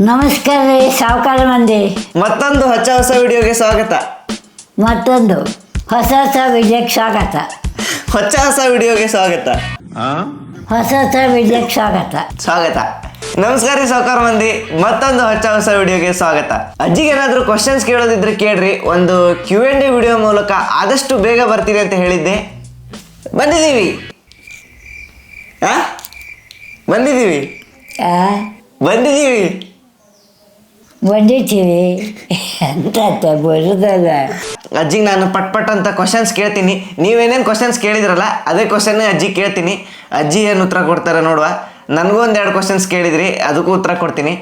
ನಮಸ್ಕಾರ ರೀ ಸಾವುಕಾರ ಮಂದಿ. ಮತ್ತೊಂದು ಹೊಸ ಹೊಸ ವಿಡಿಯೋಗೆ ಸ್ವಾಗತ. ಮತ್ತೊಂದು ಹೊಸ ಹೊಸ ವಿಡಿಯೋಗೆ ಸ್ವಾಗತ. ಹೊಸ ಹೊಸ ವಿಡಿಯೋಗೆ ಸ್ವಾಗತ. ಹೊಸ ಹೊಸ ವಿಡಿಯೋಗೆ ಸ್ವಾಗತ. ಸ್ವಾಗತ. ನಮಸ್ಕಾರ ರೀ ಸಾವುಕಾರ ಮಂದಿ. ಮತ್ತೊಂದು ಹೊಸ ಹೊಸ ವಿಡಿಯೋಗೆ ಸ್ವಾಗತ. ಅಜ್ಜಿಗೆ ಏನಾದರೂ ಕ್ವಶನ್ಸ್ ಕೇಳೋದಿದ್ರೆ ಕೇಳ್ರಿ. ಒಂದು ಕ್ಯೂ ಎನ್ ಡಿ ವಿಡಿಯೋ ಮೂಲಕ ಆದಷ್ಟು ಬೇಗ ಬರ್ತೀರಿ ಅಂತ ಹೇಳಿದ್ದೆ. ಬಂದಿದ್ದೀವಿ. ಆ? ಬಂದಿದ್ದೀವಿ. ಆ, ಬಂದಿದ್ದೀವಿ. ಅಂತ ಬರೋದಲ್ಲ ಅಜ್ಜಿಗೆ ನಾನು ಪಟ್ ಪಟ್ ಅಂತ ಕ್ವಶನ್ಸ್ ಕೇಳ್ತೀನಿ. ನೀವೇನೇನು ಕ್ವಶನ್ಸ್ ಕೇಳಿದ್ರಲ್ಲ ಅದೇ ಕ್ವಶನ್ ಅಜ್ಜಿ ಕೇಳ್ತೀನಿ. ಅಜ್ಜಿ ಏನು ಉತ್ತರ ಕೊಡ್ತಾರೆ ನೋಡುವ. ನನಗೂ ಒಂದು ಎರಡು ಕ್ವಶನ್ಸ್ ಕೇಳಿದ್ರಿ ಅದಕ್ಕೂ ಉತ್ತರ ಕೊಡ್ತೀನಿ.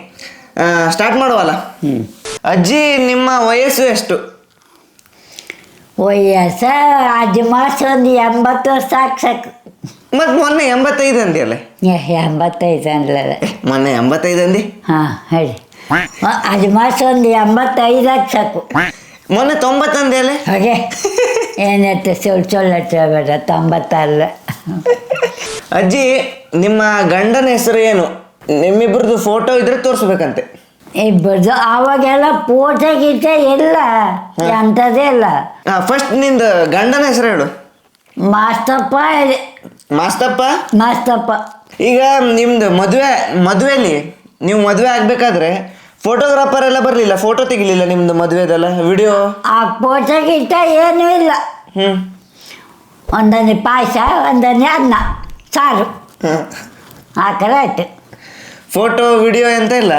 ಸ್ಟಾರ್ಟ್ ಮಾಡುವಲ್ಲ? ಅಜ್ಜಿ ನಿಮ್ಮ ವಯಸ್ಸು ಎಷ್ಟು? ವಯಸ್ಸ ಅಜ್ಜಿ ಮಾಸ ಒಂದು ಎಂಬತ್ತು ವರ್ಷ ಸಾಕು ಸಾಕು ಮತ್ತು ಮೊನ್ನೆ ಎಂಬತ್ತೈದು ಅಂದಿ ಅಲ್ಲ ಎಂಬತ್ತೈದು ಅನ್ಲಲ್ಲ ಮೊನ್ನೆ ಎಂಬತ್ತೈದು ಅಂದಿ? ಹಾಂ ಹೇಳಿ. ಅಜ್ಜಿ ಮಾಸ ಒಂದು ಎಂಬತ್ತೈದಕ್ಕೆ ಸಾಕು ಮೊನ್ನೆ ತೊಂಬತ್ತು ಅಂದಿ ಅಲ್ಲೇ ಹಾಗೆ ಏನೈತೆ ಸೊಳ್ಳು ಸುಳ್ಳು ಹಚ್ಚಬೇಡ ತೊಂಬತ್ತಲ್ಲ ಅಜ್ಜಿ ನಿಮ್ಮ ಗಂಡನ ಹೆಸರು ಏನು? ನಿಮ್ಮಿಬ್ಬರದು ಫೋಟೋ ಇದ್ರೆ ತೋರಿಸ್ಬೇಕಂತೆ. ಇಬ್ಬರದು ಅವಾಗೆಲ್ಲ ಫೋಟೋ ಗೀಟ ಇಲ್ಲ ಅಂಥದ್ದೇ ಇಲ್ಲ. ಫಸ್ಟ್ನಿಂದ ಗಂಡನ ಹೆಸರು ಹೇಳು. ಮಾಸ್ತಪ್ಪ ಮಾಸ್ತಪ್ಪ? ಮಾಸ್ತಪ್ಪ. ಈಗ ನಿಮ್ದು ಮದುವೆ ಮದುವೆಲಿ? ನೀವು ಮದುವೆ ಆಗ್ಬೇಕಾದ್ರೆ ಫೋಟೋಗ್ರಾಫರ್ ಎಲ್ಲ ಬರಲಿಲ್ಲ ಫೋಟೋ ತೆಗಿಲಿಲ್ಲ ನಿಮ್ದು ಮದುವೆದೆಲ್ಲ? ವಿಡಿಯೋ ಆ ಫೋಟೋ ಗೀಟ ಏನೂ ಇಲ್ಲ. ಹ್ಞೂ ಒಂದನೇ ಪಾಯಸ ಒಂದನೇ ಅನ್ನ ಸಾರು. ಹಾಕರೆ ಆಯ್ತು. ಫೋಟೋ ವಿಡಿಯೋ ಎಂತ ಇಲ್ಲ?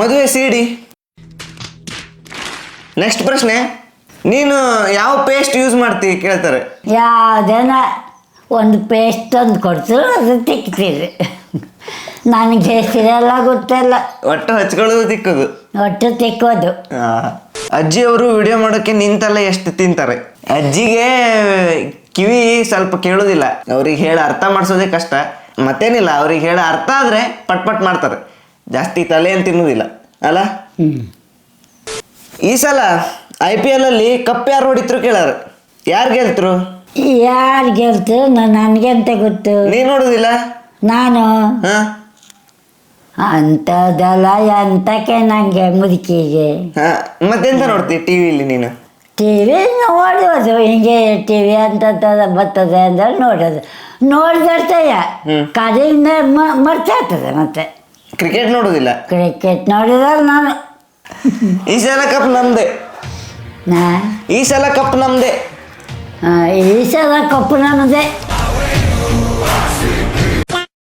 ಮದುವೆ ಸಿಡಿ. ನೆಕ್ಸ್ಟ್ ಪ್ರಶ್ನೆ. ನೀನು ಯಾವ ಪೇಸ್ಟ್ ಯೂಸ್ ಮಾಡ್ತಿ ಕೇಳ್ತಾರೆ. ಯಾವುದೇನ ಒಂದು ಪೇಸ್ಟ್ ತಂದು ಕೊಡ್ತೀರ ಅದು ತಿಕ್ತೀರಿ ನನಗೆ ಸಿರಲ್ಲ ಗೊತ್ತಿಲ್ಲ. ಒಟ್ಟು ಹಚ್ಕೊಳ್ಳೋದು ತಿಕ್ಕೋದು. ಒಟ್ಟು ತಿಕ್ಕೋದು ಅಜ್ಜಿ ಅವರು ವಿಡಿಯೋ ಮಾಡೋಕೆ ನಿಂತಲ್ಲ ಎಷ್ಟು ತಿಂತಾರೆ? ಅಜ್ಜಿಗೆ ಕಿವಿ ಸ್ವಲ್ಪ ಕೇಳೋದಿಲ್ಲ. ಅವ್ರಿಗೆ ಹೇಳಿ ಅರ್ಥ ಮಾಡಿಸೋದೇ ಕಷ್ಟ. ಮತ್ತೇನಿಲ್ಲ ಅವ್ರಿಗೆ ಹೇಳಿ ಅರ್ಥ ಆದರೆ ಪಟ್ ಪಟ್ ಮಾಡ್ತಾರೆ. ಜಾಸ್ತಿ ತಲೆ ಏನು ತಿನ್ನೋದಿಲ್ಲ. ಅಲ್ಲ? ಈ ಸಲ ಐ ಪಿ ಎಲ್ ಅಲ್ಲಿ ಕಪ್ ಯಾರು ಹೊಡಿತ್ರು ಕೇಳಾರ? ಯಾರು ಗೆಲ್ತರು? ಯಾರು ಗೆಲ್ತರು? ನನಗೆ ಅಂತ ಗೊತ್ತು? ನೀನು ನೋಡೋದಿಲ್ಲ? ನಾನು. ಹಾ? ಅಂಥದ್ದೆಲ್ಲ ಎಂತಕ್ಕೆ ನನಗೆ ಮುದುಕಿಗೆ? ಹಾ ಮತ್ತೆಂತ ನೋಡ್ತಿ ಟಿವಿಲಿ ನೀನು? ಟಿ ವಿ ನೋಡೋದು ಹಿಂಗೆ ಟಿ ವಿ ಅಂತದ ಬರ್ತದೆ ಅಂದ್ರೆ ನೋಡೋದು. ನೋಡಿದಿರ್ತೇಯ. ಕಡೆಯಿಂದ ಮರ್ತಾಗ್ತದೆ ಮತ್ತೆ. ಕ್ರಿಕೆಟ್ ನೋಡೋದಿಲ್ಲ? ಕ್ರಿಕೆಟ್ ನೋಡಿದಾಗ ನಾನು. ಈ ಸಲ ಕಪ್ ನಮ್ದೆ. ನಾ? ಈ ಸಲ ಕಪ್ ನಮ್ದೆ. ಆ, ಈ ಸಲ ಕಪ್ಪು ನಮ್ಮದೇ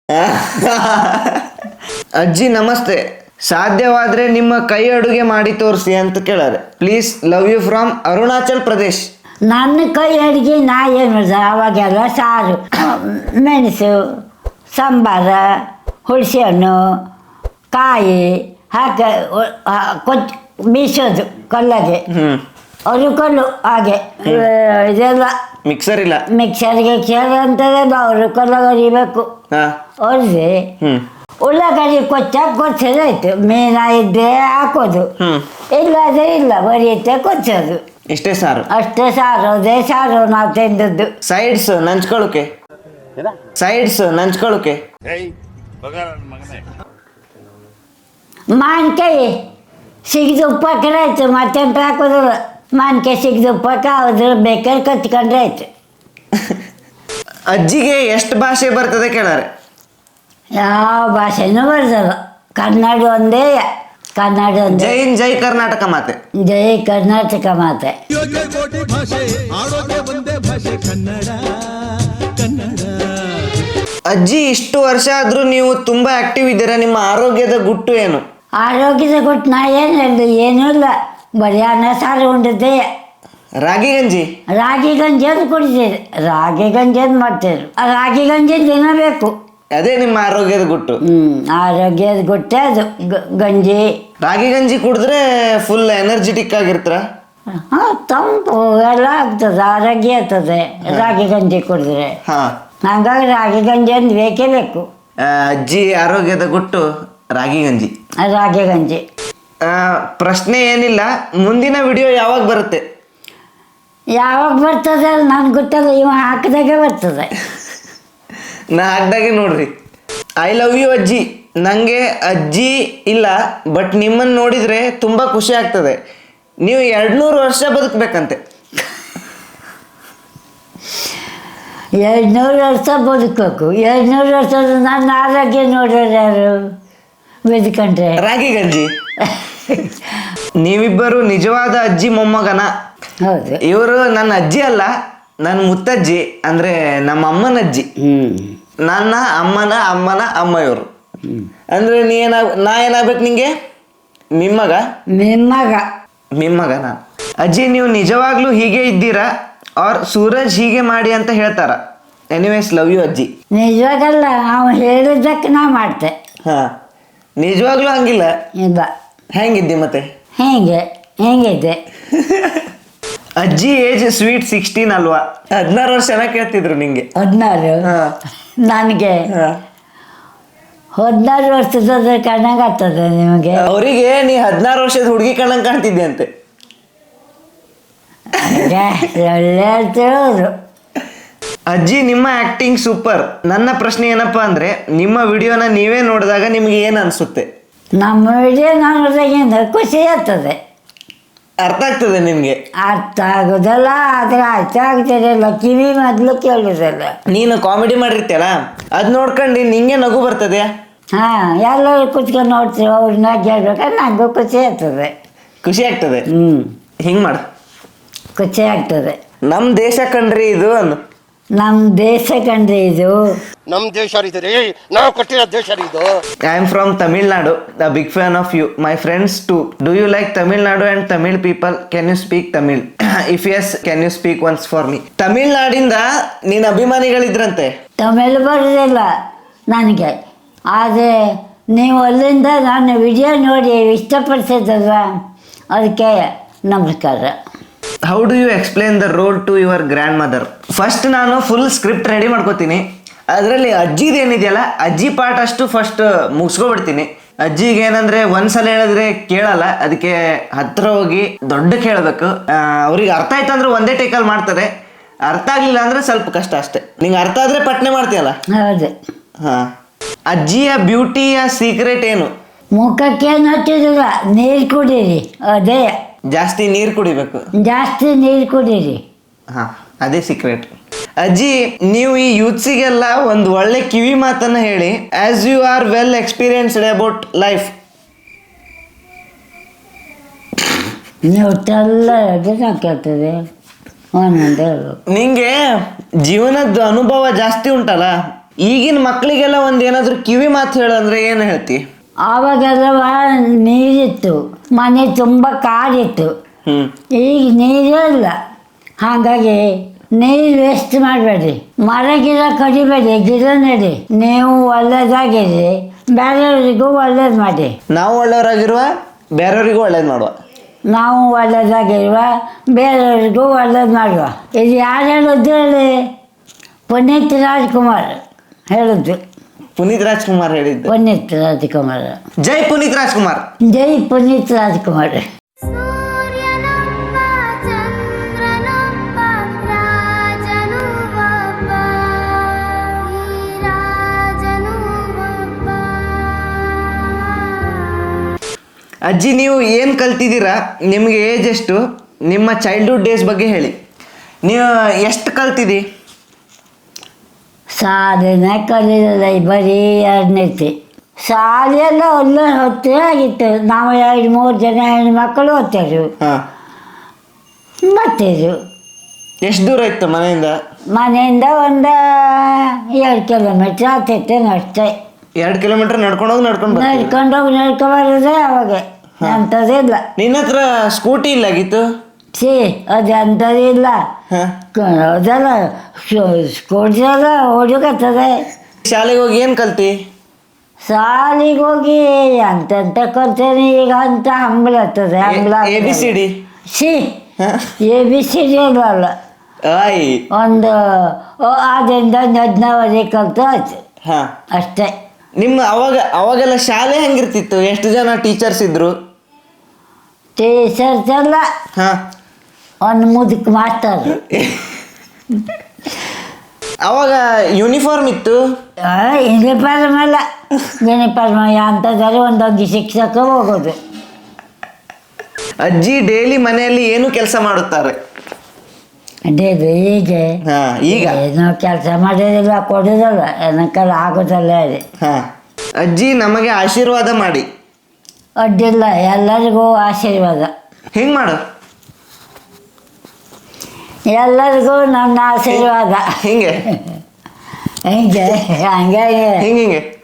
ಅಜ್ಜಿ ನಮಸ್ತೆ. ಸಾಧ್ಯವಾದರೆ ನಿಮ್ಮ ಕೈ ಅಡುಗೆ ಮಾಡಿ ತೋರಿಸಿ ಅಂತ ಕೇಳಾರೆ. Please love you from Arunachal Pradesh. ನನ್ನ ಕೈ ಅಡುಗೆ ನಾ ಏನು ಮಾಡಿದೆ? ಅವಾಗೆಲ್ಲ ಸಾರು ಮೆಣಸು ಸಾಂಬಾರ ಹುಣಸೆ ಹಣ್ಣು ಕಾಯಿ ಹಾಕ ಕೊಚ್ಚ ಬೀಸೋದು ಕಲ್ಲಗೆ ಅವರು ಕಲ್ಲು ಹಾಗೆ. ಇದೆಲ್ಲ ಮಿಕ್ಸರ್ ಇಲ್ಲ. ಮಿಕ್ಸರ್ಗೆ ಗಿಕ್ಸರ್ ಅವರು ಕಲ್ಲಾಗ ಹೊಡಿಬೇಕು. ಹೊರಿಸಿ ಉಳ್ಳಾಗಡ್ಡಿ ಕೊಚ್ಚ ಕೊಚ್ಚೋದಾಯ್ತು ಮೀನ ಇದ್ದೆ ಹಾಕೋದು. ಹ್ಮ್. ಇಲ್ಲಾದ್ರೆ ಇಲ್ಲ ಬರೀತೆ ಕೊಚ್ಚೋದು. ಇಷ್ಟೇ ಸಾರು. ಅಷ್ಟೇ ಸಾರು ಅದೇ ಸಾರು ನಾವು ತಿಂದದ್ದು. ಸೈಡ್ಸ್ ನಂಚ್ಕೊಳ್ಳೋಕೆ. ಸೈಡ್ಸ್ ನಂಚ್ಕೊಳ್ಳೋಕೆ. ಮಾನ್ಕಾಯಿ ಸಿಗದು ಉಪ್ಪಕ್ಕರೆ ಆಯ್ತು ಮತ್ತೆಂತ ಹಾಕೋದಿಲ್ಲ ಮಾನ್ಕಾಯಿ ಸಿಗದು ಉಪ್ಪಕ್ಕೆ ಅದ್ರ ಬೇಕಾದ್ರೆ ಕತ್ಕೊಂಡ್ರೆ ಆಯ್ತು. ಅಜ್ಜಿಗೆ ಎಷ್ಟು ಭಾಷೆ ಬರ್ತದೆ ಕೇಳಾರೆ? ಯಾವ ಭಾಷೆನೂ ಬರ್ತದ ಕನ್ನಡ ಒಂದೇ ಕನ್ನಡ ಒಂದೇ. ಜೈ ಕರ್ನಾಟಕ ಮಾತೆ. ಜೈ ಕರ್ನಾಟಕ ಮಾತೆ. ಯೋಗ್ಯ ಕೋಟಿ ಭಾಷೆ ಆಡೋಕೆ ಒಂದೇ ಭಾಷೆ ಕನ್ನಡ ಕನ್ನಡ ಅಜ್ಜಿ ಇಷ್ಟು ವರ್ಷ ಆದ್ರೂ ನೀವು ತುಂಬಾ ಆಕ್ಟಿವ್ ಇದ್ದೀರಾ? ನಿಮ್ಮ ಆರೋಗ್ಯದ ಗುಟ್ಟು ಏನು? ಆರೋಗ್ಯದ ಕೊಟ್ಟು ನಾ ಏನು ಹೇಳಿದೆ? ಏನೂ ಇಲ್ಲ. ಬರೀ ಅನ್ನ ಸಾರು ಉಂಡಿದ್ದೆ. ರಾಗಿ ಗಂಜಿ? ರಾಗಿ ಗಂಜಿ ಅಂತ ಕುಡಿತೀರಿ ರಾಗಿ ಗಂಜಿ ಅಂತ ಮಾಡ್ತೀರಿ? ಆ ರಾಗಿ ಗಂಜಿ ದಿನ ಬೇಕು ಅದೇ ನಿಮ್ಮ ಆರೋಗ್ಯದ ಗುಟ್ಟು. ಆರೋಗ್ಯದ ಗುಟ್ಟೆ ಅದು. ಗ- ಗಂಜಿ. ರಾಗಿ ಗಂಜಿ ಕುಡಿದ್ರೆ ಫುಲ್ ಎನರ್ಜೆಟಿಕ್ ಆಗಿರ್ತೀರ? ಹಾ ತಂಪು ಎಲ್ಲ ಆಗ್ತದೆ ಆರೋಗ್ಯ ಆಗ್ತದೆ ರಾಗಿ ಗಂಜಿ ಕುಡಿದ್ರೆ. ಹಾ. ಹಂಗಾಗಿ ರಾಗಿ ಗಂಜಿ ಅಂದ್ ಬೇಕೇ ಬೇಕು. ಆ, ಅಜ್ಜಿ ಆರೋಗ್ಯದ ಗುಟ್ಟು ರಾಗಿ ಗಂಜಿ. ರಾಗಿ ಗಂಜಿ. ಆ, ಪ್ರಶ್ನೆ ಏನಿಲ್ಲ ಮುಂದಿನ ವಿಡಿಯೋ ಯಾವಾಗ ಬರುತ್ತೆ? ಯಾವಾಗ ಬರ್ತದೆ ನನ್ಗೆ ಗೊತ್ತಲ್ಲ ಇವ ಹಾಕಿದಾಗೆ ಬರ್ತದೆ. ನಾ ಹಾಕ್ದಾಗೆ ನೋಡ್ರಿ. ಐ ಲವ್ ಯು ಅಜ್ಜಿ. ನನಗೆ ಅಜ್ಜಿ ಇಲ್ಲ ಬಟ್ ನಿಮ್ಮನ್ನು ನೋಡಿದರೆ ತುಂಬ ಖುಷಿ ಆಗ್ತದೆ. ನೀವು ಎರಡ್ನೂರು ವರ್ಷ ಬದುಕಬೇಕಂತೆ. ಎರಡು ನೂರು ವರ್ಷ ಬದುಕಬೇಕು. ಎರಡು ನೂರು ವರ್ಷ ನನ್ನ ಆರೋಗ್ಯ ನೋಡ್ರಿ ಯಾರು? ಬದುಕೊಂಡ್ರೆ. ರಾಗಿ ಗಂಜಿ. ನೀವಿಬ್ಬರು ನಿಜವಾದ ಅಜ್ಜಿ ಮೊಮ್ಮಗನ. ಹೌದು. ಇವರು ನನ್ನ ಅಜ್ಜಿ ಅಲ್ಲ ನನ್ನ ಮುತ್ತಜ್ಜಿ ಅಂದರೆ ನಮ್ಮ ಅಮ್ಮನ ಅಜ್ಜಿ ಹ್ಞೂ ನನ್ನ ಅಮ್ಮನ ಅಮ್ಮನ ಅಮ್ಮ ಇವರು ಅಂದ್ರೆ ನೀ ಏನಾಗ ನಾ ಏನಾಗ್ಬೇಕು ನಿಂಗೆ? ನಿಮ್ಮಗ? ನಿಮ್ಮಗ ನಿಮ್ಮಗ ನಾನು ಅಜ್ಜಿ ನೀವು ನಿಜವಾಗ್ಲೂ ಹೀಗೆ ಇದ್ದೀರಾ? ಆರ್ ಸೂರಜ್ ಹೀಗೆ ಮಾಡಿ ಅಂತ ಹೇಳ್ತಾರ. ಎನಿವೇಸ್ ಲವ್ ಯು ಅಜ್ಜಿ. ನಿಜವಾಗಲ್ಲ ನಾವು ಹೇಳಿದ್ದಕ್ಕೆ ನಾ ಮಾಡ್ತೆ. ಹಾ. ನಿಜವಾಗ್ಲೂ ಹಂಗಿಲ್ಲ? ಇಲ್ಲ. ಹೆಂಗಿದ್ದಿ ಮತ್ತೆ? ಹೇಗೆ? ಹೆಂಗೈತೆ? ಅಜ್ಜಿ ಏಜ್ ಸ್ವೀಟ್ ಸಿಕ್ಸ್ಟೀನ್ ಅಲ್ವಾ? ಹದಿನಾರು ವರ್ಷ ಕೇಳ್ತಿದ್ರು ನಿಂಗೆ. ಹದಿನಾರು? ಹಾ. ನನಗೆ. ಹದಿನಾರು ವರ್ಷದ ಕಣ್ಣಾಗತ್ತದ ನಿಮಗೆ? ಅವರಿಗೆ ನೀ ಹದಿನಾರು ವರ್ಷದ ಹುಡುಗಿ ಕಣ್ಣಂಗೆ ಕಾಣ್ತಿದ್ದೆ ಅಂತೆ ಒಳ್ಳೆ ಹೇಳ್ತಿರೋರು ಅಜ್ಜಿ ನಿಮ್ಮ ಆಕ್ಟಿಂಗ್ ಸೂಪರ್ ನನ್ನ ಪ್ರಶ್ನೆ ಏನಪ್ಪಾ ಅಂದ್ರೆ ನಿಮ್ಮ ವಿಡಿಯೋನ ನೀವೇ ನೋಡಿದಾಗ ನಿಮ್ಗೆ ಏನು ಅನ್ಸುತ್ತೆ? ನಮ್ಮ ವಿಡಿಯೋ ನೋಡಿದಾಗ ಖುಷಿ ಆಗ್ತದೆ. ಅರ್ಥ ಆಗ್ತದೆ ನಿಮ್ಗೆ? ಅರ್ಥ ಆಗೋದಲ್ಲ ಆದ್ರೆ ಅರ್ಥ ಆಗ್ತದೆ ಕಿವಿ ಮೊದಲು ಕೇಳೋದಲ್ಲ. ನೀನು ಕಾಮಿಡಿ ಮಾಡಿರ್ತೀಯಲ್ಲ? ಅದ್ ನೋಡ್ಕೊಂಡು ನಿಂಗೆ ನಗು ಬರ್ತದೆ? ಹಾ ಎಲ್ಲರೂ ಕುತ್ಕೊಂಡು ನೋಡ್ತೀವಿ. ಅವ್ರನ್ನ ಕೇಳ್ಬೇಕಾದ್ರೆ ನನಗೂ ಖುಷಿ ಆಗ್ತದೆ. ಖುಷಿ ಆಗ್ತದೆ? ಹ್ಮ್. ಹಿಂಗ್ ಮಾಡು. ಖುಷಿ ಆಗ್ತದೆ. ನಮ್ ದೇಶ ಕಂಡ್ರಿ ಇದು ನಮ್ಮ ದೇಶ ಕಂಡ್ರಿ ಇದು? ನಮ್ ದೇಶ ಇದು ರೀ. ನಾವು ಕೊಟ್ಟಿರೋ ದೇಶ ರೀ ಇದು. I am from Tamil Nadu the big fan of you my friends to do you like Tamil Nadu and Tamil people can you speak Tamil if yes can you speak once for me ತಮಿಳ್ನಾಡಿಂದ ನಿನ್ನ ಅಭಿಮಾನಿಗಳಿದ್ರಂತೆ? ತಮಿಳು ಬರೋದಿಲ್ಲ ನನಗೆ. ಆದರೆ ನೀವು ಅಲ್ಲಿಂದ ನಾನು video ನೋಡಿ ಇಷ್ಟಪಡಿಸಿದ್ರ ಅದಕ್ಕೆ ನಮಸ್ಕಾರ. How do you explain the role to your grandmother first ನಾನು ಫುಲ್ ಸ್ಕ್ರಿಪ್ಟ್ ರೆಡಿ ಮಾಡ್ಕೋತೀನಿ. ಅದರಲ್ಲಿ ಅಜ್ಜಿದು ಏನಿದೆಯಲ್ಲ ಅಜ್ಜಿ ಪಾರ್ಟ್ ಅಷ್ಟು ಫಸ್ಟ್ ಮುಗಿಸ್ಕೊಬಿಡ್ತೀನಿ. ಅಜ್ಜಿಗೆ ಏನಂದ್ರೆ ಒಂದ್ಸಲ ಹೇಳಿದ್ರೆ ಕೇಳಲ್ಲ ಅದಕ್ಕೆ ಹತ್ರ ಹೋಗಿ ದೊಡ್ಡ ಕೇಳಬೇಕು. ಅವ್ರಿಗೆ ಅರ್ಥ ಆಯ್ತು ಅಂದ್ರೆ ಒಂದೇ ಟೇಕಲ್ಲಿ ಮಾಡ್ತಾರೆ. ಅರ್ಥ ಆಗ್ಲಿಲ್ಲ ಅಂದ್ರೆ ಸ್ವಲ್ಪ ಕಷ್ಟ ಅಷ್ಟೇ. ನಿಂಗೆ ಅರ್ಥ ಆದ್ರೆ ಪಟ್ನೆ ಮಾಡ್ತೀಯಲ್ಲ? ಹೌದು. ಹಾ. ಅಜ್ಜಿಯ ಬ್ಯೂಟಿಯ ಸೀಕ್ರೆಟ್ ಏನು? ಮುಖಕ್ಕೆ ಹಚ್ಚಿದ್ರ ನೀರು ಕುಡೀರಿ. ಅದೇ ಜಾಸ್ತಿ ನೀರು ಕುಡಿಬೇಕು. ಜಾಸ್ತಿ ನೀರು ಕುಡೀರಿ. ಹಾ ಅದೇ ಸೀಕ್ರೆಟ್ ಅಜ್ಜಿ ನೀವು ಈ ಯೂತ್ಸಿಗೆಲ್ಲ ಒಂದು ಒಳ್ಳೆ ಕಿವಿ ಮಾತನ್ನ ಹೇಳಿ. As you are well experienced about life ನೀವು ತೆಲ್ಲ ಅದನ್ನ ಕೇಳ್ತದೆ ಒಂದೊಂದು ಹೇಳ್ಬೇಕು ನಿಂಗೆ ಜೀವನದ ಅನುಭವ ಜಾಸ್ತಿ ಉಂಟಲ್ಲ? ಈಗಿನ ಮಕ್ಕಳಿಗೆಲ್ಲ ಒಂದು ಏನಾದರೂ ಕಿವಿ ಮಾತು ಹೇಳಂದ್ರೆ ಏನು ಹೇಳ್ತಿ? ಆವಾಗೆಲ್ಲ ನೀರಿತ್ತು. ಮನೆ ತುಂಬ ಕಾಡಿತ್ತು ಈಗ ನೀರೇ ಇಲ್ಲ. ಹಾಗಾಗಿ ನೀರು ವೇಸ್ಟ್ ಮಾಡಬೇಡಿ ಮರ ಗಿಡ ಕಡಿಬೇಡಿ ಗಿಡ ನೆಡಿ ನೀವು ಒಳ್ಳೇದಾಗಿರಿ ಬೇರೆಯವರಿಗೂ ಒಳ್ಳೇದು ಮಾಡಿ ನಾವು ಒಳ್ಳೆಯವರಾಗಿರುವ ಬೇರೆಯವರಿಗೂ ಒಳ್ಳೇದು ಮಾಡುವ. ನಾವು ಒಳ್ಳೇದಾಗಿರುವ ಬೇರೆಯವರಿಗೂ ಒಳ್ಳೇದು ಮಾಡುವ. ಇದು ಯಾರು ಹೇಳಿದ್ದು ಹೇಳಿ? ಪುನೀತ್ ರಾಜ್ಕುಮಾರ್ ಹೇಳಿದ್ದು ಪುನೀತ್ ರಾಜ್ಕುಮಾರ್ ಹೇಳಿದ್ದು. ಪುನೀತ್ ರಾಜ್ಕುಮಾರ್. ಜೈ ಪುನೀತ್ ರಾಜ್ಕುಮಾರ್. ಜೈ ಪುನೀತ್ ರಾಜ್ಕುಮಾರ್. ಅಜ್ಜಿ ನೀವು ಏನು ಕಲ್ತಿದ್ದೀರಾ? ನಿಮಗೆ ಏಜ್ ಎಷ್ಟು? ನಿಮ್ಮ ಚೈಲ್ಡ್ಹುಡ್ ಡೇಸ್ ಬಗ್ಗೆ ಹೇಳಿ. ನೀವು ಎಷ್ಟು ಕಲ್ತಿದ್ದಿ? ಸಾಧನೆ ಕಲಿಯಲ್ಲ ಬರೀ ಎರಡನೇತಿ ಶಾಲೆಲ್ಲ ಒಳ್ಳೆ ಹೊತ್ತೇ ಆಗಿತ್ತು. ನಾವು ಎರಡು ಮೂರು ಜನ ಹೆಣ್ಮಕ್ಳು ಮಕ್ಕಳು ಹಾಂ. ಬರ್ತಿದ್ರು. ಎಷ್ಟು ದೂರ ಇತ್ತು ಮನೆಯಿಂದ? ಮನೆಯಿಂದ ಒಂದು ಎರಡು ಕಿಲೋಮೀಟ್ರ್ ಆಗ್ತೈತೆ ಅಷ್ಟೇ. ಎರಡು ಕಿಲೋಮೀಟರ್ ನಡ್ಕೊಂಡು ಹೋಗಿ ನಡ್ಕೊಂಡು ನಡ್ಕೊಂಡೋಗಿ ನಡ್ಕೊಂಡು ಬರೋದೇ ನಡ್ಕೊಬಾರದೆ ಅವಾಗ ಅಂಥದ್ದಿಲ್ಲ. ನಿನ್ನ ಹತ್ರ ಸ್ಕೂಟಿ ಇಲ್ಲ ಆಗಿತ್ತು ಛೀ ಅದು ಅಂಥದ್ದಿಲ್ಲ ಹಾಂ. ಅದೆಲ್ಲ ಸ್ಕೂಟ್ರೆಲ್ಲ ಹುಡುಗತ್ತದೆ ಶಾಲೆಗೆ ಹೋಗಿ ಏನು ಕಲ್ತಿ? ಶಾಲೆಗೆ ಹೋಗಿ ಅಂತಂತ ಕಲ್ತೇನೆ ಈಗ ಅಂತ ಹಂಬಲ ಆಗ್ತದೆ ಹಂಬಲ A B C D? C A B C D ಅಲ್ಲ. ಆಯ್. ಒಂದು ಓ, ಆದ್ರಿಂದ ಹದಿನವರೆಗೆ ಕಲ್ತು ಆಯ್ತು. ಹಾಂ. ಅಷ್ಟೇ. ನಿಮ್ಮ ಅವಾಗ ಅವಾಗೆಲ್ಲ ಶಾಲೆ ಹೆಂಗಿರ್ತಿತ್ತು? ಎಷ್ಟು ಜನ ಟೀಚರ್ಸ್ ಇದ್ರು? ಟೀಚರ್ಸ್ ಎಲ್ಲ ಹಾಂ. ಒಂದು ಮುದಕ್ ಅವಾಗ ಯೂನಿಫಾರ್ಮ್ ಇತ್ತು? ಯೂನಿಫಾರ್ಮ್ ಅಲ್ಲ. ಯೂನಿಫಾರ್ಮ್ ಅಂಥದ್ರಲ್ಲಿ ಒಂದೊಂದು ಶಿಕ್ಷಕ ಹೋಗೋದು. ಅಜ್ಜಿ ಡೈಲಿ ಮನೆಯಲ್ಲಿ ಏನು ಕೆಲಸ ಮಾಡುತ್ತಾರೆ? ಅದೇದು ಹೀಗೆ ಈಗ? ಏನೋ ಕೆಲಸ ಮಾಡೋದಿಲ್ಲ ಕೊಡೋದಲ್ಲ ಏನಕ್ಕಲ್ಲ ಆಗೋದಲ್ಲ ಹಾ. ಅಜ್ಜಿ ನಮಗೆ ಆಶೀರ್ವಾದ ಮಾಡಿ. ಅಡ್ಡಿಲ್ಲ ಎಲ್ಲರಿಗೂ ಆಶೀರ್ವಾದ. ಹೆಂಗ್ ಮಾಡು? ಎಲ್ಲರಿಗೂ ನನ್ನ ಆಶೀರ್ವಾದ. ಹಿಂಗೆ? ಹಿಂಗೆ ಹಂಗೆ ಹಿಂಗೆ. ಹಿಂಗೆ ಹೀಗೆ?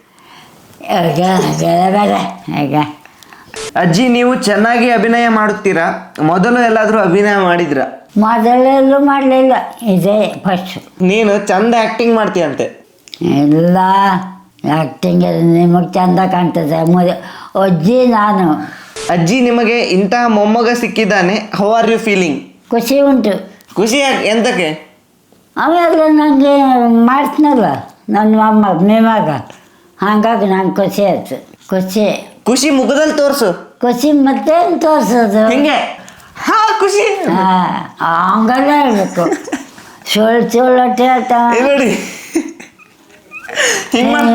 ಅಜ್ಜಿ ನೀವು ಚೆನ್ನಾಗಿ ಅಭಿನಯ ಮಾಡುತ್ತೀರಾ? ಮೊದಲು ಎಲ್ಲಾದರೂ ಅಭಿನಯ ಮಾಡಿದ್ರ? ಮೊದಲೆಲ್ಲೂ ಮಾಡಲಿಲ್ಲ. ಇದೇ ಫಸ್ಟ್ ನೀನು ಚಂದ ಆಕ್ಟಿಂಗ್ ಮಾಡ್ತೀಯಂತೆ. ಎಲ್ಲ ಆ್ಯಕ್ಟಿಂಗ್ ನಿಮಗೆ ಚಂದ ಕಾಣ್ತದೆ. ಮುದ ಅಜ್ಜಿ ನಾನು. ಅಜ್ಜಿ ನಿಮಗೆ ಇಂತಹ ಮೊಮ್ಮಗ ಸಿಕ್ಕಿದ್ದಾನೆ. ಹೌ ಆರ್ ಯು ಫೀಲಿಂಗ್ ಖುಷಿ ಉಂಟು. ಖುಷಿ ಯಾಕ್- ಎಂತಕ್ಕೆ ಆಮೇಲೆ ನನಗೆ ಮಾಡ್ತೀನಲ್ಲ ನನ್ನ ಅಮ್ಮ ಮೇಮಾಗ ಹಾಗಾಗಿ ನಾನು ಖುಷಿ ಆಯ್ತು. ಖುಷಿ. ಖುಷಿ ಮುಖದಲ್ಲಿ ತೋರಿಸು. ಖುಷಿ ಮತ್ತೆ ತೋರಿಸೋದು. ಹಿಂಗೆ? ಹಾ ಖುಷಿ. ಹಾಂ ಹಂಗೆಲ್ಲ ಹೇಳ್ಬೇಕು. ಸುಳ್ಳು ಸುಳ್ಳು ಹೊಟ್ಟೆ ಹೇಳ್ತಾವ ನೋಡಿ.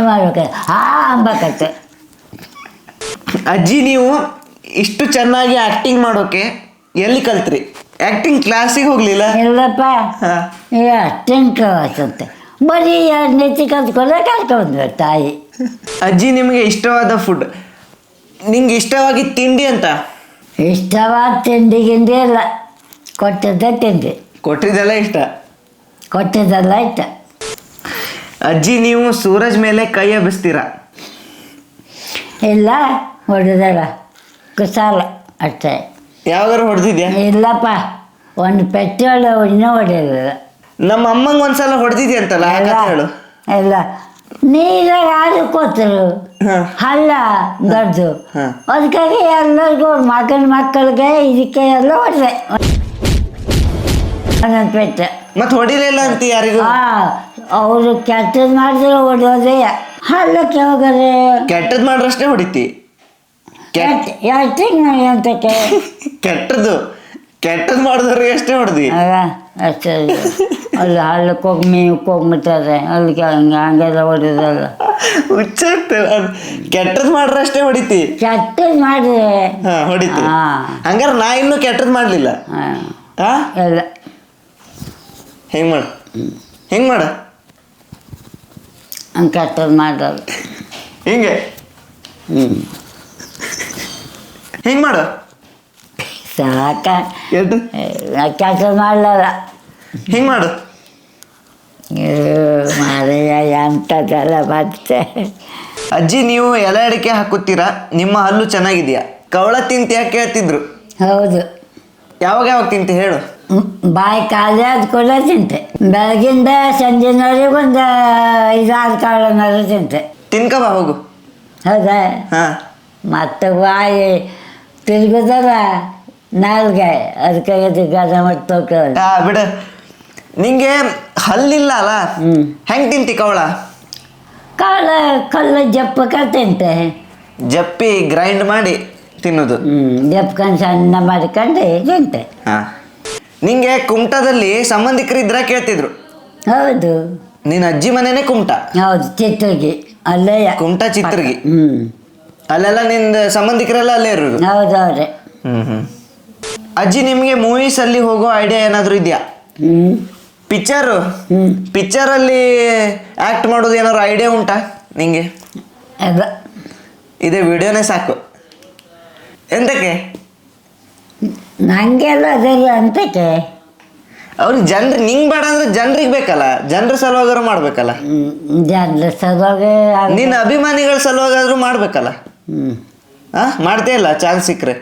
ಮಾಡ್ಬೇಕು. ಹಾ ಅಜ್ಜಿ ನೀವು ಇಷ್ಟು ಚೆನ್ನಾಗಿ ಆಕ್ಟಿಂಗ್ ಮಾಡೋಕೆ ಎಲ್ಲಿ ಕಲ್ತ್ರಿ? ಆಕ್ಟಿಂಗ್ ಕ್ಲಾಸಿಗೆ ಹೋಗ್ಲಿಲ್ಲ? ಇಲ್ಲಪ್ಪ. ಹಾ. ಕ್ಲಾಸ್ ಕಳ್ಸಂತೆ ಬರೀ ನೆಚ್ಚಿ ಕಲ್ತ್ಕೊಂಡ್ರೆ ಕಲ್ತ್ಕೊಂಡ್ವಿ ತಾಯಿ. ಅಜ್ಜಿ ನಿಮಗೆ ಇಷ್ಟವಾದ ಫುಡ್ ನಿಂಗೆ ಇಷ್ಟವಾಗಿ ತಿಂಡಿ ಅಂತ? ಇಷ್ಟವಾದ ತಿಂಡಿ ಗಿಂಡಿ ಎಲ್ಲ ಕೊಟ್ಟದ್ದೇ ತಿಂಡಿ ಕೊಟ್ಟಿದ್ದೆಲ್ಲ ಇಷ್ಟ? ಕೊಟ್ಟಿದ್ದೆಲ್ಲ ಇಷ್ಟ. ಅಜ್ಜಿ ನೀವು ಸೂರಜ್ ಮೇಲೆ ಕೈ ಎಬ್ಬಿಸ್ತೀರಾ? ಇಲ್ಲ ಹೊಡೆದಲ್ಲ. ಕುಸಾಲ ಅಷ್ಟೇ. ಯಾವಾಗಾರು ಹೊಡೆದಿದ್ಯಾ? ಇಲ್ಲಪ್ಪ ಒಂದು ಪೆಟ್ರೋಲ್ ಇನ್ನೂ ಹೊಡೆಯಲಿಲ್ಲ ನಮ್ಮ ಅಮ್ಮಂಗೆ ಒಂದ್ಸಲ ಹೊಡೆದಿದ್ಯಾ ಅಂತಲ್ಲ? ಹೇಳು ಇಲ್ಲ ನೀರ ಯಾರು ಕೂತರು ಹಲ್ಲ ಹಳ್ಳ ದೊಡ್ಡದು. ಹಾ. ಅದಕ್ಕಾಗಿ ಎಲ್ಲರಿಗೂ ಮಗನ ಮಕ್ಕಳಿಗೆ ಇದಕ್ಕೆ ಎಲ್ಲ ಹೊಡೆದೆ. ಒಂದೊಂದು ಪೆಟ್ಟ. ಮತ್ತೆ ಹೊಡಿಲಿಲ್ಲ ಅಂತ ಯಾರಿಗೂ? ಆ ಅವರು ಕೆಟ್ಟದ್ದು ಮಾಡಿದ್ರೆ ಹೊಡೆಯೋದೇ. ಹಳ್ಳಕ್ಕೆ ಹೋಗರೆ ಕೆಟ್ಟದ್ ಮಾಡ್ರಷ್ಟೇ ಹೊಡಿತಿ. ಕೆಟ್ಟ ಯಾಟಿಂಗ್ ಅಂತಕ್ಕೆ ಕೆಟ್ಟದ್ದು. ಕೆಟ್ಟದ್ ಮಾಡಿದವ್ರಿಗೆ ಅಷ್ಟೇ ಹೊಡೆದಿ. ಅಲ್ಲ ಅಷ್ಟೇ ಅಲ್ಲಿ ಹಳ್ಳಕ್ಕೆ ಹೋಗಿ ಮೇವಕ್ಕೆ ಹೋಗ್ಬಿಟ್ಟಾರೆ ಅಲ್ಲಿಗೆ ಹಂಗೆ ಹಂಗೆಲ್ಲ ಹೊಡೆದಲ್ಲ. ಹುಚ್ಚ ಕೆಟ್ಟದ್ ಮಾಡ್ರಷ್ಟೇ ಹೊಡಿತಿ. ಕೆಟ್ಟದ್ದು ಮಾಡಿದ್ರೆ ಹಾ ಹೊಡಿತಿ. ಹಾ. ಹಂಗಾರೆ ನಾ ಇನ್ನೂ ಕೆಟ್ಟದ್ ಮಾಡಲಿಲ್ಲ. ಹಾಂ. ಹಾ? ಎಲ್ಲ. ಹೆಂಗ್ ಮಾಡ? ಹೆಂಗ್ ಮಾಡ? ಹಂಗೆ ಕೆಟ್ಟದ್ದು ಮಾಡೋದು ಹಿಂಗೆ? ಹ್ಞೂ ಹಿಂಗ್ ಮಾಡು? ಸಾಕ. ಎದ್ದು. ಕೆಲಸ ಮಾಡಲ್ಲ ಹಿಂಗೆ ಮಾಡು? ಮಾರಯ್ಯ ಎಂಥದ್ದೆಲ್ಲ ಮತ್ತೆ. ಅಜ್ಜಿ ನೀವು ಎಲೆ ಅಡಿಕೆ ಹಾಕುತ್ತೀರಾ? ನಿಮ್ಮ ಹಲ್ಲು ಚೆನ್ನಾಗಿದೆಯಾ? ಕವಳ ತಿಂತ ಯಾಕೆ ಕೇಳ್ತಿದ್ರು? ಹೌದು. ಯಾವಾಗ ಯಾವಾಗ ತಿಂತ ಹೇಳು. ಬಾಯಿ ಖಾಲಿ ಆದ ಕೂಡ ತಿಂತೆ. ಬೆಳಗಿಂದ ಸಂಜೆನವರೆಗೆ ಒಂದು ಐದಾರು ಕಾಳನಾದ್ರು ತಿಂತೆ. ತಿನ್ಕೋಬಾ ಹೋಗು. ಹೌದಾ? ಹಾಂ. ಮತ್ತೆ ಬಾಯಿ ತಿರುಗುದಲ್ಲ ನಾಲ್ಗೆ ಅದಕ್ಕೆ ಅದು ಗದ ಮಾಡ್ತೋಕೆ ಆ, ಬಿಡು. ನಿಂಗೆ ಹಲ್ಲಿಲ್ಲ ಅಲ್ಲ. ಹೆಂಗ್ ತಿಂತಿ ಕವಳ? ಕಾಳ ಕಲ್ಲು ಜಪ್ಪಕ ತಿಂತೆ ಜಪ್ಪಿ ಗ್ರೈಂಡ್ ಮಾಡಿ ತಿನ್ನೋದು. ಜಪ್ಕೊಂಡು ಸಣ್ಣ ಮಾಡ್ಕೊಂಡು ತಿಂತೆ. ಹಾ ನಿಂಗೆ ಕುಮಟದಲ್ಲಿ ಸಂಬಂಧಿಕರಿದ್ರ ಕೇಳ್ತಿದ್ರು. ಹೌದು. ನಿನ್ನ ಅಜ್ಜಿ ಮನೆನೇ ಕುಮಟ. ಹೌದು ಚಿತ್ರಗಿ ಅಲ್ಲೇ ಕುಮಟ ಚಿತ್ರಗಿ ಹ್ಞೂ ಅಲ್ಲೆಲ್ಲ ನಿಂದ ಸಂಬಂಧಿಕರೆಲ್ಲ ಅಲ್ಲೇ ಇರೋದು? ಹೌದು ಹ್ಮ್ ಹ್ಮ್. ಅಜ್ಜಿ ನಿಮಗೆ ಮೂವೀಸ್ ಅಲ್ಲಿ ಹೋಗೋ ಐಡಿಯಾ ಏನಾದರೂ ಇದೆಯಾ? ಹ್ಞೂ ಪಿಕ್ಚರು ಹ್ಞೂ ಪಿಕ್ಚರ್ ಅಲ್ಲಿ ಆಕ್ಟ್ ಮಾಡೋದು ಏನಾದ್ರು ಐಡಿಯಾ ಉಂಟಾ ನಿಂಗೆ? ಅದ. ಇದೇ ವಿಡಿಯೋನೇ ಸಾಕು. ಎಂತಕ್ಕೆ? ನನಗೆಲ್ಲ ಅದೆಲ್ಲ ಅಂತಕ್ಕೆ ಅವ್ರಿಗೆ ಜನ್ರು ನಿಂಗೆ ಬೇಡ ಅಂದ್ರೆ ಜನ್ರಿಗೆ ಬೇಕಲ್ಲ. ಜನರ ಸಲುವಾಗಾರು ಮಾಡ್ಬೇಕಲ್ಲ. ಜನರ ಸಲುವಾಗಿ ನಿನ್ನ ಅಭಿಮಾನಿಗಳ ಸಲುವಾಗಾದ್ರೂ ಮಾಡ್ಬೇಕಲ್ಲ. ಹ್ಞೂ ಆ ಮಾಡ್ತೇ ಇಲ್ಲ, ಚಾನ್ಸ್ ಸಿಕ್ಕರೆ.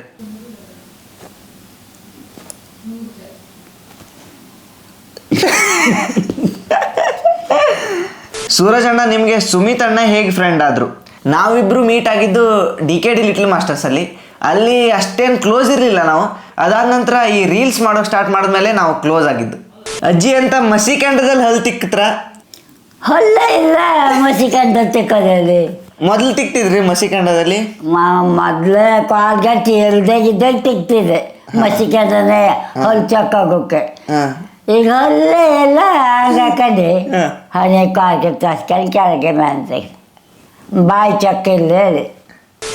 ಸೂರಜ್ ಅಣ್ಣ, ನಿಮಗೆ ಸುಮಿತ್ ಅಣ್ಣ ಹೇಗೆ ಫ್ರೆಂಡ್ ಆದರು? ನಾವಿಬ್ಬರು ಮೀಟ್ ಆಗಿದ್ದು D K D little masters ಅಲ್ಲಿ. ಅಲ್ಲಿ ಅಷ್ಟೇನು ಕ್ಲೋಸ್ ಇರಲಿಲ್ಲ ನಾವು. ಅದಾದ ನಂತರ ಈ ರೀಲ್ಸ್ ಮಾಡೋಕೆ ಸ್ಟಾರ್ಟ್ ಮಾಡಿದ್ಮೇಲೆ ನಾವು ಕ್ಲೋಸ್ ಆಗಿದ್ದು. ಅಜ್ಜಿ ಅಂತ ಮಸಿ ಕೆಂಡದಲ್ಲಿ ಹಲ್ ತಿಕ್ಕತ್ರ? ಹಲ್ಲ ಇಲ್ಲ, ಮಸಿ ಮಸಿಕಂಡ ತಿಕ್ಕೋದಲ್ಲಿ ಮೊದಲು ತಿಕ್ತಿದ್ರಿ ಮಸಿಕಂಡದಲ್ಲಿ ಮೊದ್ಲ ಕಾಲ್ಗಟ್ಟಿ ಎಲ್ದಾಗಿದ್ದಾಗ ತಿಕ್ತಿದೆ ಮಸಿಕಂಡನೆ ಹೊಲ್ ಚಕ್ಕೋಕೆ ಈಗ ಹೊಲ್ಲೇ ಎಲ್ಲ ಹಾಗಾಕಂಡು ಹಾ. ಹಣೆ ಕಾಲ್ಗೆ ತಸ್ಕೊಂಡು ಕೆಳಗೆ ಬಂದೆ. ಬಾಯಿ ಹೇಳಿ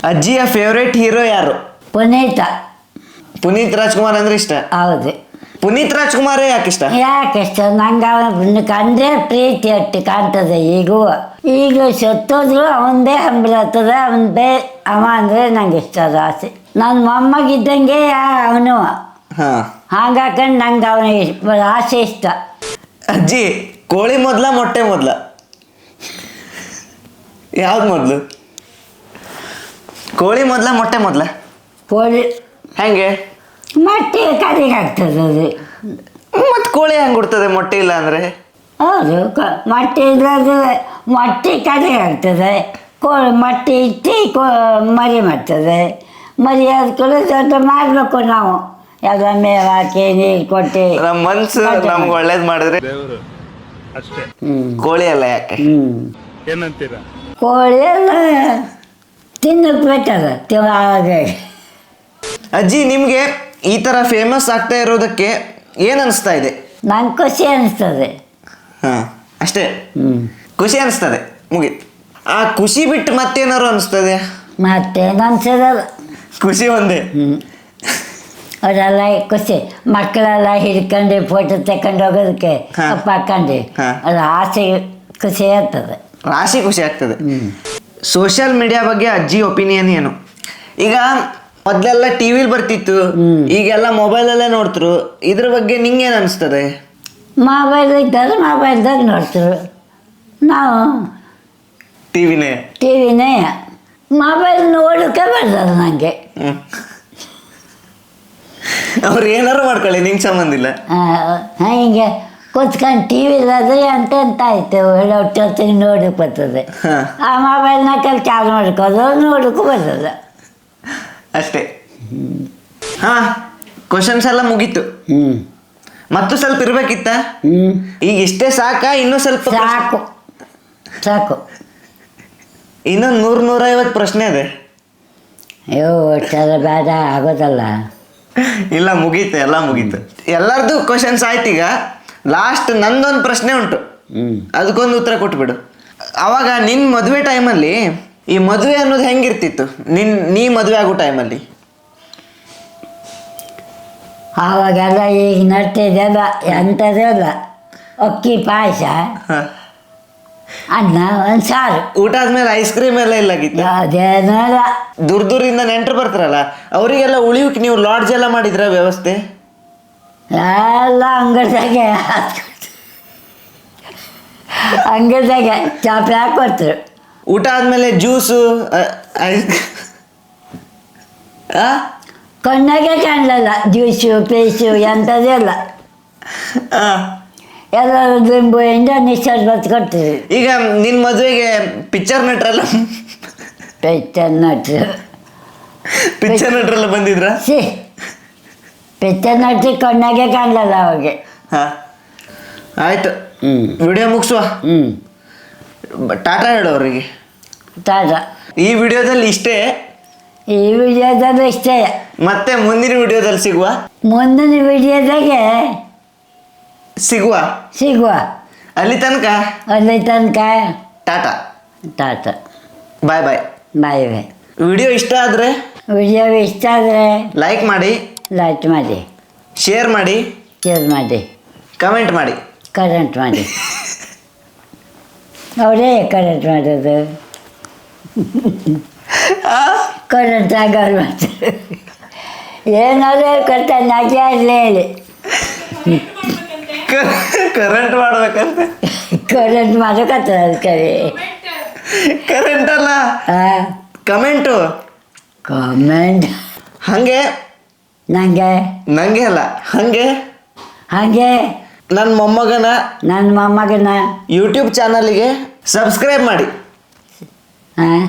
ಅಜ್ಜಿಯ ಫೇವ್ರೇಟ್ ಹೀರೋ ಯಾರು? ಪುನೀತ. ಪುನೀತ್ ರಾಜ್ಕುಮಾರ್ ಅಂದ್ರೆ ಇಷ್ಟ? ಹೌದು. ಪುನೀತ್ ರಾಜ್ಕುಮಾರ್ ಯಾಕೆ ಇಷ್ಟ? ಯಾಕೆ ಇಷ್ಟ? ನಂಗೆ ಅವನ ಕಂಡ್ರೆ ಪ್ರೀತಿ ಅಟ್ಟು ಕಾಣ್ತದೆ ಈಗೂ. ಈಗ ಸತ್ತೋದ್ರು ಅವನದೇ ಹಂಬಲತ್ತದ ಅವನ ಬೇ ಅವ ಅಂದರೆ ನಂಗೆ ಇಷ್ಟ ಜಾಸ್ತಿ ನನ್ನ ಮೊಮ್ಮಗಿದ್ದಂಗೆ ಅವನು. ಹಾ. ಹಾಗಾಕೊಂಡು ನಂಗೆ ಅವನ ಆಸೆ ಇಷ್ಟ. ಅಜ್ಜಿ ಕೋಳಿ ಮೊದ್ಲ ಮೊಟ್ಟೆ ಮೊದ್ಲ? ಯಾವ್ದು ಮೊದ್ಲು? ಕೋಳಿ ಮೊದ್ಲ ಮೊಟ್ಟೆ ಮೊದ್ಲ? ಕೋಳಿ. ಹೆಂಗೆ? ಮೊಟ್ಟೆ ಕಡೆಗೆ ಆಗ್ತದೆ ಅದು. ಮತ್ತು ಕೋಳಿ ಹೆಂಗ್ ಕೊಡ್ತದೆ ಮೊಟ್ಟೆ ಇಲ್ಲ ಅಂದ್ರೆ? ಹೌದು ಕ- ಮೊಟ್ಟೆ ಇಲ್ಲದ್ರೆ ಮೊಟ್ಟೆ ಕಡೆಗೆ ಆಗ್ತದೆ ಕೋಳಿ ಮೊಟ್ಟೆ ಇಟ್ಟು ಕೋ ಮರಿ ಮಾಡ್ತದೆ. ಮರಿ ಕೂಡ ದೊಡ್ಡ ಮಾಡಬೇಕು ನಾವು. ಎಲ್ಲ ಮೇವು ಹಾಕಿ ನೀರು ಕೊಟ್ಟು ನಮ್ಮ ಮನ್ಸು ನಮ್ಗೆ ಒಳ್ಳೇದು ಮಾಡಿದ್ರೆ ದೇವರು ಅಷ್ಟೇ. ಕೋಳಿ ಅಲ್ಲ ಯಾಕೆ? ಏನಂತೀರಾ? ಕೋಳಿ ಎಲ್ಲ ತಿನ್ನಕ್ಕೆ ಬೇಕಲ್ಲ ತಿಂಗಳ ಅಜ್ಜಿ ನಿಮ್ಗೆ ಈ ತರ ಫೇಮಸ್ ಆಗ್ತಾ ಇರೋದಕ್ಕೆ ಏನ್ ಅನಿಸ್ತಾ ಇದೆ? ನಂಗೆ ಖುಷಿ ಅನಿಸ್ತದೆ. ಹ ಅಷ್ಟೇ. ಖುಷಿ ಅನಿಸ್ತದೆ ಮುಗೀತು. ಆ ಖುಷಿ ಬಿಟ್ಟು ಮತ್ತೇನಾರು ಅನಿಸ್ತದೆ ಮತ್ತೇನು ಅನ್ಸೋದಲ್ಲ ಖುಷಿ ಒಂದೇ? ಅದೆಲ್ಲ ಅವರೆಲ್ಲ ಖುಷಿ. ಮಕ್ಕಳೆಲ್ಲ ಹಿಡ್ಕೊಂಡು ಫೋಟೋ ತಕೊಂಡು ಹೋಗೋದಕ್ಕೆ ಹಾ. ಅಪ್ಪ ಹಾಕೊಂಡು ಹಾ. ಅದು ಆಸೆ ಖುಷಿ ಆಗ್ತದೆ. ರಾಶಿ ಖುಷಿ ಆಗ್ತದೆ. ಸೋಷಿಯಲ್ ಮೀಡಿಯಾ ಬಗ್ಗೆ ಅಜ್ಜಿ ಒಪಿನಿಯನ್ ಏನು? ಈಗ ಮೊದಲೆಲ್ಲ ಟಿವಿಲ್ ಬರ್ತಿತ್ತು. ಈಗೆಲ್ಲ ಮೊಬೈಲ್ ಅಲ್ಲೇ ನೋಡ್ತರು. ಇದ್ರ ಬಗ್ಗೆ ನಿಂಗೇನು ಅನಿಸ್ತದೆ? ಮೊಬೈಲ್ ಇದ್ದಾದ್ರೆ ಮೊಬೈಲ್ದಾಗ ನೋಡ್ತರು. ನಾವು ಟಿವಿನೇ. ಟಿವಿನೇ. ಮೊಬೈಲ್ ನೋಡೋಕೆ ಬರ್ತದೆ ನನಗೆ ಅವ್ರು ಏನಾರು ಮಾಡ್ಕೊಳ್ಳಿ ನಿಂಗೆ ಸಂಬಂಧ ಇಲ್ಲ. ಹಿಂಗೆ ಕೂತ್ಕೊಂಡು ಟಿ ವಿಲಾದ್ರೆ ಅಂತ ಅಂತ ಆಯ್ತು? ಒಳ್ಳೆ ಹೊತ್ತಿಗೆ ನೋಡಕ್ಕೆ ಬರ್ತದೆ. ಆ ಮೊಬೈಲ್ನ ಕೆಲಸ ಚಾರ್ಜ್ ಮಾಡ್ಕೋದು ನೋಡೋಕ್ಕೂ ಬರ್ತದೆ. ಅಷ್ಟೇ. ಹಾ ಕ್ವಶನ್ಸ್ ಎಲ್ಲ ಮುಗೀತು. ಹ್ಞೂ ಮತ್ತು ಸ್ವಲ್ಪ ಇರ್ಬೇಕಿತ್ತ? ಹ್ಞೂ ಈಗ ಇಷ್ಟೇ ಸಾಕ? ಇನ್ನೂ ಸ್ವಲ್ಪ ಸಾಕು. ಸಾಕು. ಇನ್ನೊಂದು ನೂರು ನೂರೈವತ್ತು ಪ್ರಶ್ನೆ ಇದೆ. ಅಯ್ಯೋ ಚಲ ಬೇಡ ಆಗೋದಲ್ಲ. ಇಲ್ಲ ಮುಗೀತು ಎಲ್ಲ ಮುಗೀತು. ಎಲ್ಲರದು ಕ್ವಶನ್ಸ್ ಆಯ್ತು ಈಗ ಲಾಸ್ಟ್ ನಂದೊಂದು ಪ್ರಶ್ನೆ ಉಂಟು. ಹ್ಞೂ ಅದಕ್ಕೊಂದು ಉತ್ತರ ಕೊಟ್ಬಿಡು. ಅವಾಗ ನಿನ್ನ ಮದುವೆ ಟೈಮಲ್ಲಿ ಈ ಮದುವೆ ಅನ್ನೋದು ಹೆಂಗಿರ್ತಿತ್ತು? ನಿನ್ ನೀ ಮದುವೆ ಆಗೋ ಟೈಮಲ್ಲಿ ಆವಾಗೆಲ್ಲ ಈಗ ನಡ್ತಿದ್ದೆಲ್ಲ ಎಂಥದ್ದೆಲ್ಲ ಅಕ್ಕಿ ಪಾಯಸ ಅನ್ನ ಒಂದು ಸಾರು. ಊಟ ಆದ್ಮೇಲೆ ಐಸ್ ಕ್ರೀಮ್ ಎಲ್ಲ ಇಲ್ಲಾಗಿತ್ತು ಅದೇನಲ್ಲ ದೂರ ದೂರಿಂದ ನೆಂಟರು ಬರ್ತಾರಲ್ಲ ಅವರಿಗೆಲ್ಲ ಉಳಿಯೋಕೆ ನೀವು ಲಾಡ್ಜ್ ಎಲ್ಲ ಮಾಡಿದ್ರ ವ್ಯವಸ್ಥೆ? ಎಲ್ಲ ಅಂಗಡಿದಾಗೆ. ಅಂಗಡಿದಾಗೆ ಚಾಪೆ ಹಾಕೊಟ್ರು ಊಟ ಆದ್ಮೇಲೆ ಜ್ಯೂಸು ಕಣ್ಣಾಗೆ ಕಾಣಲಲ್ಲ ಜ್ಯೂಸು ಪೇಸು ಎಂಥದ್ದೆಲ್ಲ ಆ. ಎಲ್ಲರೂ ಲಿಂಬುಯಿಂದ ಬರ್ತು ಕೊಡ್ತೀವಿ. ಈಗ ನಿನ್ನ ಮದುವೆಗೆ ಪಿಕ್ಚರ್ ನಟ್ರಲ್ಲ? ಪಿಕ್ಚರ್ ನಟ್ರು. ಪಿಕ್ಚರ್ ನಟ್ರಲ್ಲ ಬಂದಿದ್ರ? ಸಿ ಪಿಚ್ಚರ್ ನಟ್ರಿ ಕಣ್ಣಾಗೆ ಕಾಣಲಲ್ಲ ಅವಾಗೆ. ಹಾಂ. ಆಯ್ತು. ಹ್ಞೂ ವಿಡಿಯೋ ಮುಗಿಸುವ? ಹ್ಞೂ ಟಾಟಾ ಹೇಳೋರಿಗೆ ಟಾಟಾ. ತಾಜ ಈ ವಿಡಿಯೋದಲ್ಲಿ ಇಷ್ಟೇ? ಈ ವಿಡಿಯೋದಲ್ಲಿ ಇಷ್ಟೇ. ಮತ್ತೆ ಮುಂದಿನ ವಿಡಿಯೋದಲ್ಲಿ ಸಿಗುವ? ಮುಂದಿನ ವಿಡಿಯೋದಾಗೆ ಸಿಗುವ? ಸಿಗುವ. ಅಲ್ಲಿ ತನಕ? ಅಲ್ಲಿ ತನಕ. Tata. Tata. Bye bye. Bye bye. Video ಇಷ್ಟ ಆದರೆ? ವಿಡಿಯೋ ಇಷ್ಟ ಆದರೆ ಲೈಕ್ ಮಾಡಿ. ಲೈಕ್ ಮಾಡಿ. ಶೇರ್ ಮಾಡಿ. ಶೇರ್ ಮಾಡಿ. ಕಮೆಂಟ್ ಮಾಡಿ. ಕಮೆಂಟ್ ಮಾಡಿ. ಅವರೇ ಕರೆಕ್ಟ್ ಮಾಡೋದು. ಕರೆಂಟ್ ಆಗೋರು ಮಾಡ್ತಾರೆ ಏನಾದ್ರೂ ಕೊಡ್ತಾರೆ ನಗೆ ಆಗಲೇ ಹೇಳಿ. ಕರೆಂಟ್ ಮಾಡ್ಬೇಕಂತ. ಕರೆಂಟ್ ಮಾಡೋಕತ್ತದ ಅದಕ್ಕೆ ಕರೆಂಟ್ ಅಲ್ಲ? ಹಾಂ ಕಮೆಂಟು ಕಮೆಂಟ್ ಹಂಗೆ? ನನಗೆ ನಂಗೆ ಅಲ್ಲ ಹಂಗೆ? ಹಾಗೆ? ನನ್ನ ಮೊಮ್ಮಗನ ನನ್ನ ಮೊಮ್ಮಗನ ಯೂಟ್ಯೂಬ್ ಚಾನಲ್ಗೆ ಸಬ್ಸ್ಕ್ರೈಬ್ ಮಾಡಿ. ಹಾಂ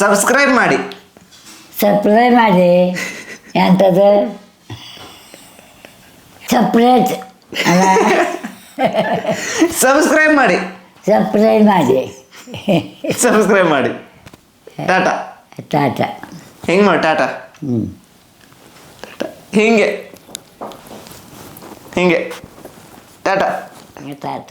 ಸಬ್ಸ್ಕ್ರೈಬ್ ಮಾಡಿ. ಸಬ್ಸ್ಕ್ರೈಬ್ ಮಾಡಿ. ಎಂಥದ್ದು ಸಪ್ರೇಟ್ ಅಲ್ಲ? ಸಬ್ಸ್ಕ್ರೈಬ್ ಮಾಡಿ. ಸಬ್ಸ್ಕ್ರೈಬ್ ಮಾಡಿ. ಸಬ್ಸ್ಕ್ರೈಬ್ ಮಾಡಿ. ಟಾಟಾ ಟಾಟಾ ಹೆಂಗೆ ಮಾಡಿ ಟಾಟಾ ಹ್ಞೂ ಹಿಂಗೆ. ಹಿಂಗೆ. ಟಾಟಾ ಟಾಟ